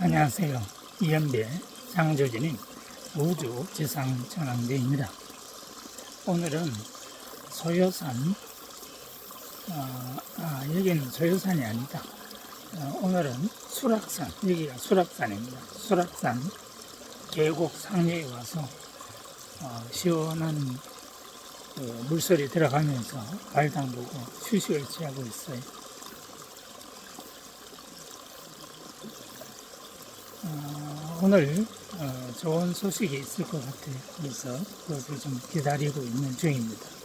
안녕하세요. 이연배 장조진인 우주 지상 전환대입니다. 오늘은 소요산, 어, 아, 여기는 소요산이 아니다. 어, 오늘은 수락산, 여기가 수락산입니다. 수락산 계곡 상류에 와서 어, 시원한 그 물소리 들어가면서 발 담그고 휴식을 취하고 있어요. 어, 오늘 어, 좋은 소식이 있을 것 같아요. 그래서 그것을 좀 기다리고 있는 중입니다.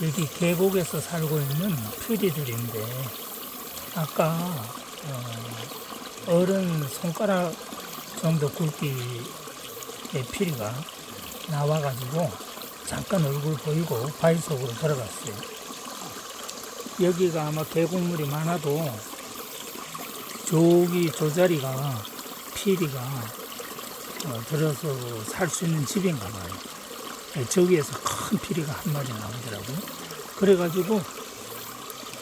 여기 계곡에서 살고 있는 퓨리들인데 아까 어, 어른 손가락 정도 굵기의 피리가 나와가지고 잠깐 얼굴 보이고 바위 속으로 들어갔어요. 여기가 아마 계곡물이 많아도 저기 저 자리가 피리가 어, 들어서 살 수 있는 집인가 봐요. 네, 저기에서 큰 피리가 한 마리 나오더라고요. 그래가지고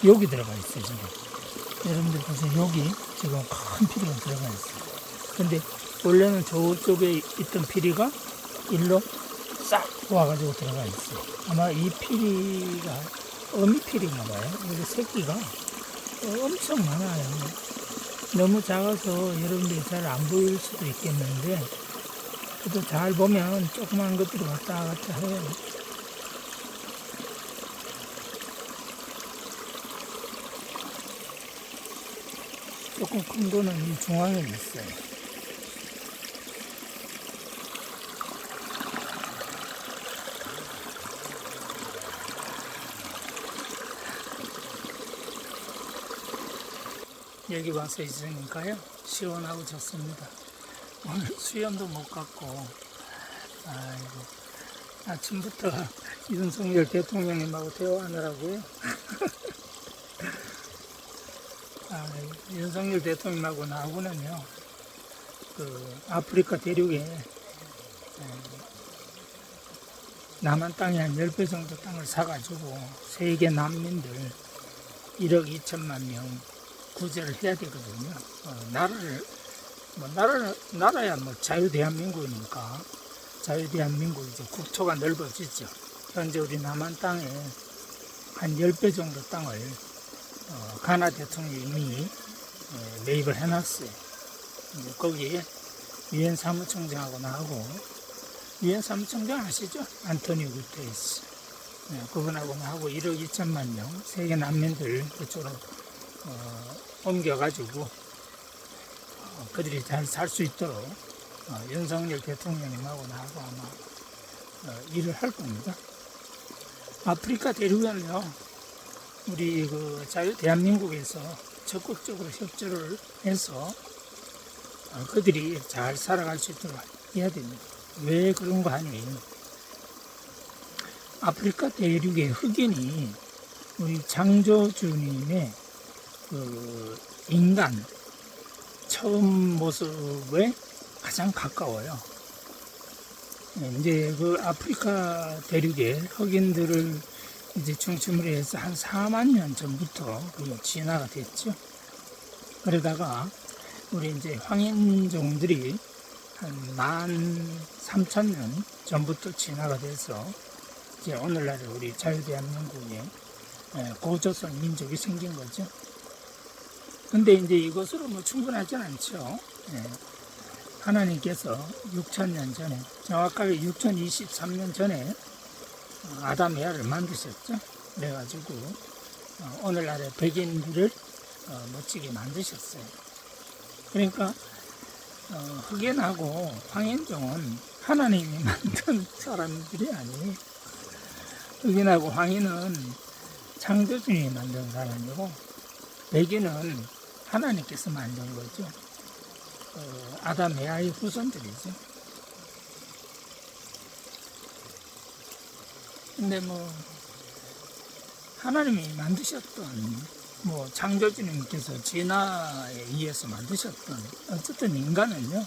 여기 들어가 있어요, 지금. 여러분들 보세요. 여기 지금 큰 피리가 들어가 있어요. 근데 원래는 저쪽에 있던 피리가 일로 싹 와가지고 들어가 있어요. 아마 이 피리가 어미 피리인가 봐요. 여기 새끼가 엄청 많아요. 너무 작아서 여러분들이 잘 안 보일 수도 있겠는데 그래도 잘 보면 조그만 것들이 왔다 갔다 해요. 조금 큰 거는 이 중앙에 있어요. 여기 와서 있으니까요. 시원하고 좋습니다. 오늘 수염도 못 갔고, 아이고, 아침부터 윤석열 대통령님하고 대화하느라고요. 아, 윤석열 대통령하고 나하고는요, 그, 아프리카 대륙에, 에, 남한 땅에 한 10배 정도 땅을 사가지고, 세계 난민들 1억 2천만 명 구제를 해야 되거든요. 어, 나라를 뭐 나라 나라야 뭐 자유 대한민국이니까 자유 대한민국 이제 국토가 넓어지죠. 현재 우리 남한 땅에 한 10배 정도 땅을 어, 가나 대통령이 이미 에, 매입을 해놨어요. 이제 거기에 유엔 사무총장하고 나하고 유엔 사무총장 아시죠? 안토니오 구테레스 네, 그분하고 나하고 1억 2천만 명 세계 난민들 그쪽으로 어, 옮겨가지고 어, 그들이 잘 살 수 있도록 어, 윤석열 대통령님하고 나하고 아마 어, 일을 할 겁니다. 아프리카 대륙은요, 우리 그 자유 대한민국에서 적극적으로 협조를 해서 어, 그들이 잘 살아갈 수 있도록 해야 됩니다. 왜 그런 거 하니? 아프리카 대륙의 흑인이 우리 장조주님의 그 인간 처음 모습에 가장 가까워요. 이제 그 아프리카 대륙의 흑인들을 이제 중심으로 해서 한 4만 년 전부터 그 진화가 됐죠. 그러다가 우리 이제 황인종들이 한만 삼천 년 전부터 진화가 돼서 이제 오늘날 우리 자유대한민국에 예, 고조선 민족이 생긴 거죠. 근데 이제 이것으로 뭐 충분하진 않죠. 예. 하나님께서 6천년 전에, 정확하게 6023년 전에 어, 아담 에아를 만드셨죠. 그래가지고 어, 오늘날의 백인들을 어, 멋지게 만드셨어요. 그러니까 어, 흑인하고 황인종은 하나님이 만든 사람들이 아니에요. 흑인하고 황인은 창조주님이 만든 사람이고 백인은 하나님께서 만든 거죠. 어, 아담 에아의 후손들이죠. 근데 뭐 하나님이 만드셨던 뭐 창조주님께서 진화에 의해서 만드셨던 어쨌든 인간은요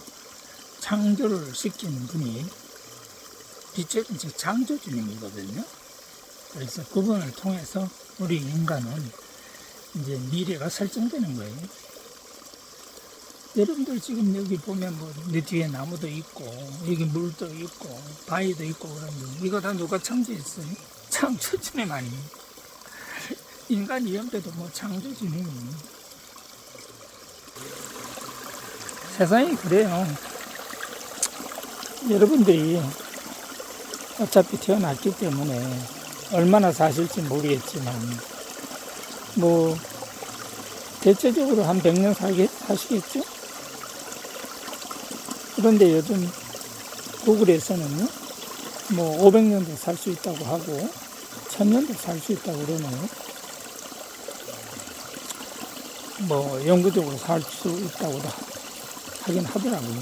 창조를 시킨 분이 빛의 창조주님이거든요. 그래서 그분을 통해서 우리 인간은 이제 미래가 설정되는 거예요. 여러분들 지금 여기 보면 뭐 내 뒤에 나무도 있고 여기 물도 있고 바위도 있고 그런데 이거 다 누가 창조했어요? 창조주님 아닙니까? 인간 이 연배도 뭐 창조주님이 세상이 그래요. 여러분들이 어차피 태어났기 때문에 얼마나 사실지 모르겠지만 뭐 대체적으로 한 100년 살게, 사시겠죠? 그런데 요즘 구글에서는요, 뭐 500년도 살 수 있다고 하고 1000년도 살 수 있다고 그러네요. 뭐 영구적으로 살 수 있다고 다 하긴 하더라고요.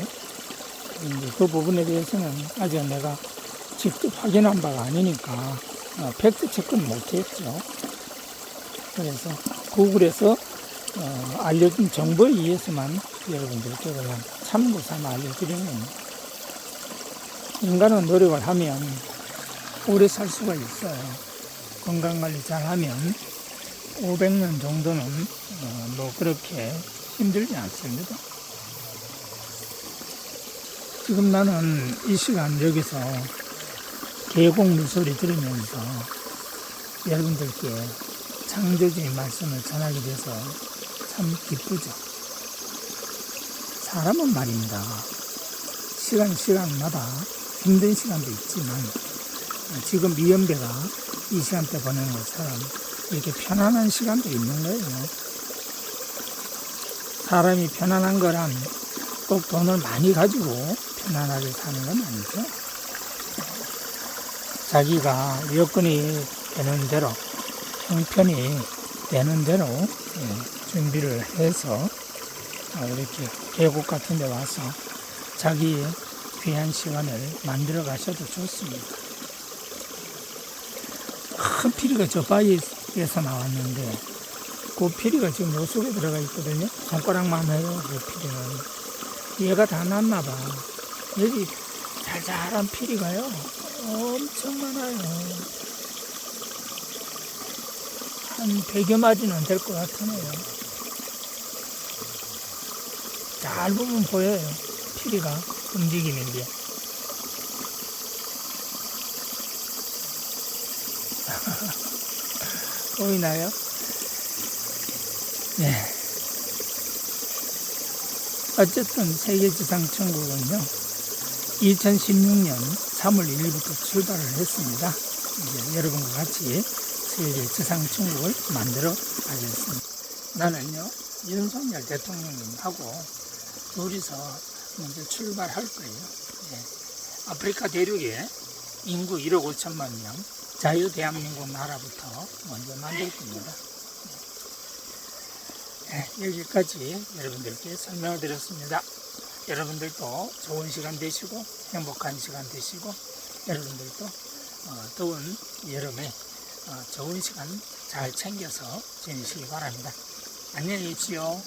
근데 그 부분에 대해서는 아직 내가 직접 확인한 바가 아니니까 어, 팩트 체크는 못했죠. 그래서 구글에서 어, 알려준 정보에 의해서만 여러분들께 그냥 참고 삼아 알려드리는 겁니다. 인간은 노력을 하면 오래 살 수가 있어요. 건강관리 잘 하면 500년 정도는 어, 뭐 그렇게 힘들지 않습니다. 지금 나는 이 시간 여기서 계곡 물소리 들으면서 여러분들께 창조주의 말씀을 전하게 돼서 참 기쁘죠. 사람은 말입니다. 시간 시간마다 힘든 시간도 있지만 지금 미연배가 이 시간대 보내는 것처럼 이렇게 편안한 시간도 있는 거예요. 사람이 편안한 거란 꼭 돈을 많이 가지고 편안하게 사는 건 아니죠. 자기가 여건이 되는 대로 형편이 되는 대로 예, 준비를 해서 어, 이렇게 계곡 같은 데 와서 자기의 귀한 시간을 만들어 가셔도 좋습니다. 큰 피리가 저 바위에서 나왔는데 그 피리가 지금 요 속에 들어가 있거든요. 손가락만 해요, 그 피리는. 얘가 다 났나 봐. 여기 잘잘한 피리가요. 엄청 많아요. 한 100여 마리는 될 것 같으네요. 잘 보면 보여요. 피리가 움직이는 게. 보이나요? 네. 어쨌든 세계지상천국은요, 2016년 3월 1일부터 출발을 했습니다. 이제 여러분과 같이 세계 지상천국을 만들어 가겠습니다. 나는요, 윤석열 대통령님하고 둘이서 먼저 출발할 거예요. 예. 아프리카 대륙에 인구 1억 5천만 명, 자유 대한민국 나라부터 먼저 만들 겁니다. 예, 여기까지 여러분들께 설명을 드렸습니다. 여러분들도 좋은 시간 되시고 행복한 시간 되시고 여러분들도 어, 더운 여름에 어, 좋은 시간 잘 챙겨서 지내시기 바랍니다. 안녕히 계십시오.